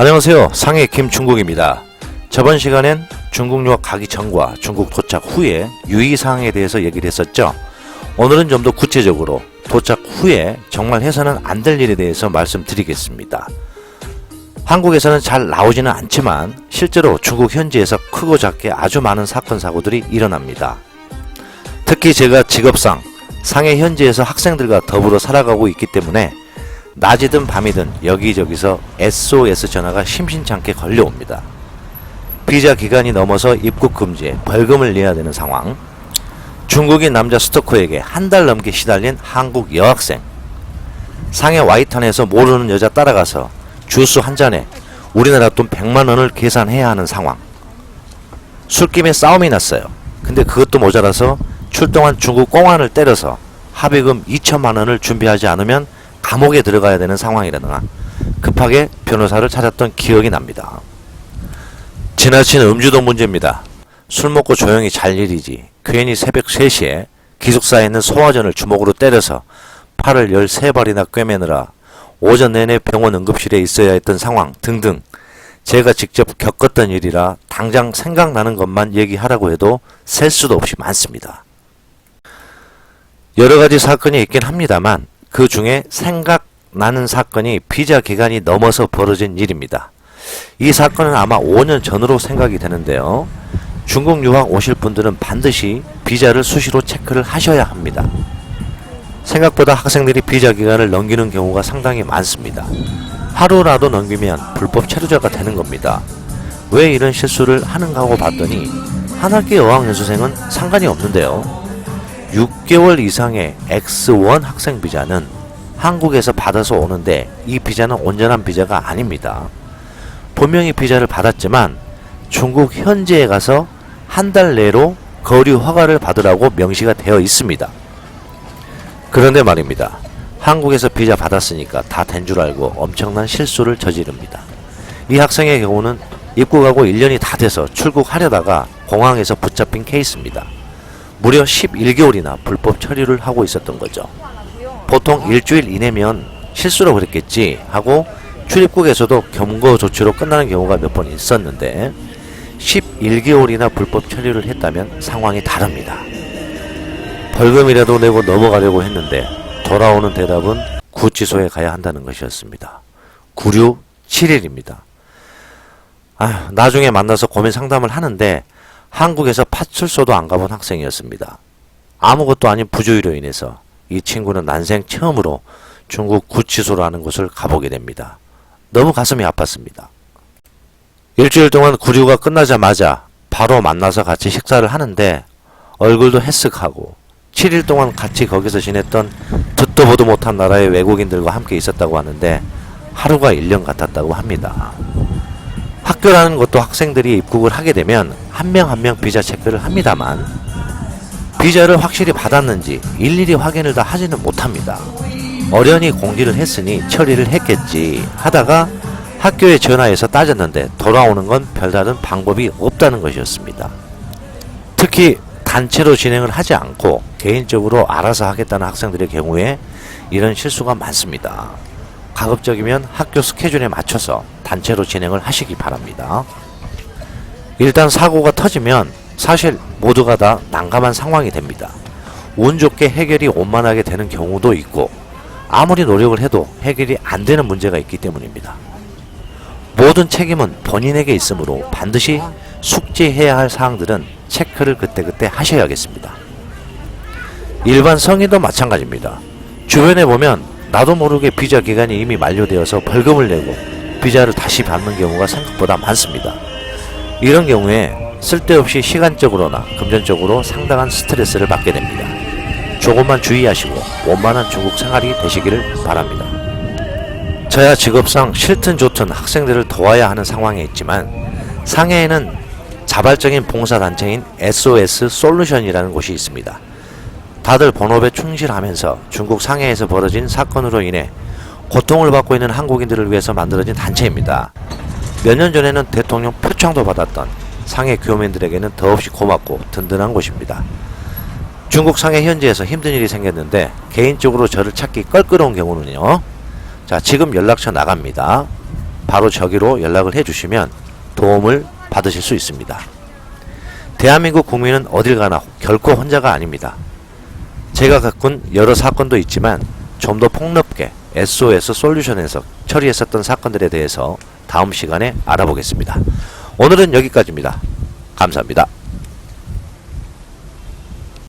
안녕하세요. 상해 김중국입니다. 저번 시간엔 중국 유학 가기 전과 중국 도착 후에 유의사항에 대해서 얘기를 했었죠. 오늘은 좀 더 구체적으로 도착 후에 정말 해서는 안 될 일에 대해서 말씀드리겠습니다. 한국에서는 잘 나오지는 않지만 실제로 중국 현지에서 크고 작게 아주 많은 사건 사고들이 일어납니다. 특히 제가 직업상 상해 현지에서 학생들과 더불어 살아가고 있기 때문에 낮이든 밤이든 여기저기서 SOS 전화가 심심찮게 걸려옵니다. 비자 기간이 넘어서 입국 금지에 벌금을 내야 되는 상황. 중국인 남자 스토커에게 한 달 넘게 시달린 한국 여학생. 상해 와이탄에서 모르는 여자 따라가서 주스 한 잔에 우리나라 돈 100만 원을 계산해야 하는 상황. 술김에 싸움이 났어요. 근데 그것도 모자라서 출동한 중국 공안을 때려서 합의금 2천만 원을 준비하지 않으면 감옥에 들어가야 되는 상황이라거나 급하게 변호사를 찾았던 기억이 납니다. 지나친 음주도 문제입니다. 술 먹고 조용히 잘 일이지 괜히 새벽 3시에 기숙사에 있는 소화전을 주먹으로 때려서 팔을 13발이나 꿰매느라 오전 내내 병원 응급실에 있어야 했던 상황 등등 제가 직접 겪었던 일이라 당장 생각나는 것만 얘기하라고 해도 셀 수도 없이 많습니다. 여러 가지 사건이 있긴 합니다만 그 중에 생각나는 사건이 비자 기간이 넘어서 벌어진 일입니다. 이 사건은 아마 5년 전으로 생각이 되는데요. 중국 유학 오실 분들은 반드시 비자를 수시로 체크를 하셔야 합니다. 생각보다 학생들이 비자 기간을 넘기는 경우가 상당히 많습니다. 하루라도 넘기면 불법 체류자가 되는 겁니다. 왜 이런 실수를 하는가 하고 봤더니 한 학기 어학연수생은 상관이 없는데요. 6개월 이상의 X1 학생 비자는 한국에서 받아서 오는데 이 비자는 온전한 비자가 아닙니다. 분명히 비자를 받았지만 중국 현지에 가서 한 달 내로 거류 허가를 받으라고 명시가 되어 있습니다. 그런데 말입니다. 한국에서 비자 받았으니까 다 된 줄 알고 엄청난 실수를 저지릅니다. 이 학생의 경우는 입국하고 1년이 다 돼서 출국하려다가 공항에서 붙잡힌 케이스입니다. 무려 11개월이나 불법 처리를 하고 있었던 거죠. 보통 일주일 이내면 실수로 그랬겠지 하고 출입국에서도 경고 조치로 끝나는 경우가 몇 번 있었는데 11개월이나 불법 처리를 했다면 상황이 다릅니다. 벌금이라도 내고 넘어가려고 했는데 돌아오는 대답은 구치소에 가야 한다는 것이었습니다. 구류 7일입니다. 아, 나중에 만나서 고민 상담을 하는데 한국에서 파출소도 안 가본 학생이었습니다. 아무것도 아닌 부주의로 인해서 이 친구는 난생 처음으로 중국 구치소라는 곳을 가보게 됩니다. 너무 가슴이 아팠습니다. 일주일 동안 구류가 끝나자마자 바로 만나서 같이 식사를 하는데 얼굴도 헬쓱하고 7일 동안 같이 거기서 지냈던 듣도 보도 못한 나라의 외국인들과 함께 있었다고 하는데 하루가 1년 같았다고 합니다. 학교라는 것도 학생들이 입국을 하게 되면 한명 한 명 비자 체크를 합니다만 비자를 확실히 받았는지 일일이 확인을 다 하지는 못합니다. 어련히 공지를 했으니 처리를 했겠지 하다가 학교에 전화해서 따졌는데 돌아오는 건 별다른 방법이 없다는 것이었습니다. 특히 단체로 진행을 하지 않고 개인적으로 알아서 하겠다는 학생들의 경우에 이런 실수가 많습니다. 가급적이면 학교 스케줄에 맞춰서 단체로 진행을 하시기 바랍니다. 일단 사고가 터지면 사실 모두가 다 난감한 상황이 됩니다. 운 좋게 해결이 원만하게 되는 경우도 있고 아무리 노력을 해도 해결이 안 되는 문제가 있기 때문입니다. 모든 책임은 본인에게 있으므로 반드시 숙지해야 할 사항들은 체크를 그때그때 하셔야겠습니다. 일반 성인도 마찬가지입니다. 주변에 보면 나도 모르게 비자 기간이 이미 만료되어서 벌금을 내고 비자를 다시 받는 경우가 생각보다 많습니다. 이런 경우에 쓸데없이 시간적으로나 금전적으로 상당한 스트레스를 받게 됩니다. 조금만 주의하시고 원만한 중국 생활이 되시기를 바랍니다. 저야 직업상 싫든 좋든 학생들을 도와야 하는 상황에 있지만 상해에는 자발적인 봉사단체인 SOS 솔루션이라는 곳이 있습니다. 다들 본업에 충실하면서 중국 상해에서 벌어진 사건으로 인해 고통을 받고 있는 한국인들을 위해서 만들어진 단체입니다. 몇 년 전에는 대통령 표창도 받았던 상해 교민들에게는 더없이 고맙고 든든한 곳입니다. 중국 상해 현지에서 힘든 일이 생겼는데 개인적으로 저를 찾기 껄끄러운 경우는요. 자, 지금 연락처 나갑니다. 바로 저기로 연락을 해주시면 도움을 받으실 수 있습니다. 대한민국 국민은 어딜 가나 결코 혼자가 아닙니다. 제가 겪은 여러 사건도 있지만 좀 더 폭넓게 SOS 솔루션에서 처리했었던 사건들에 대해서 다음 시간에 알아보겠습니다. 오늘은 여기까지입니다. 감사합니다.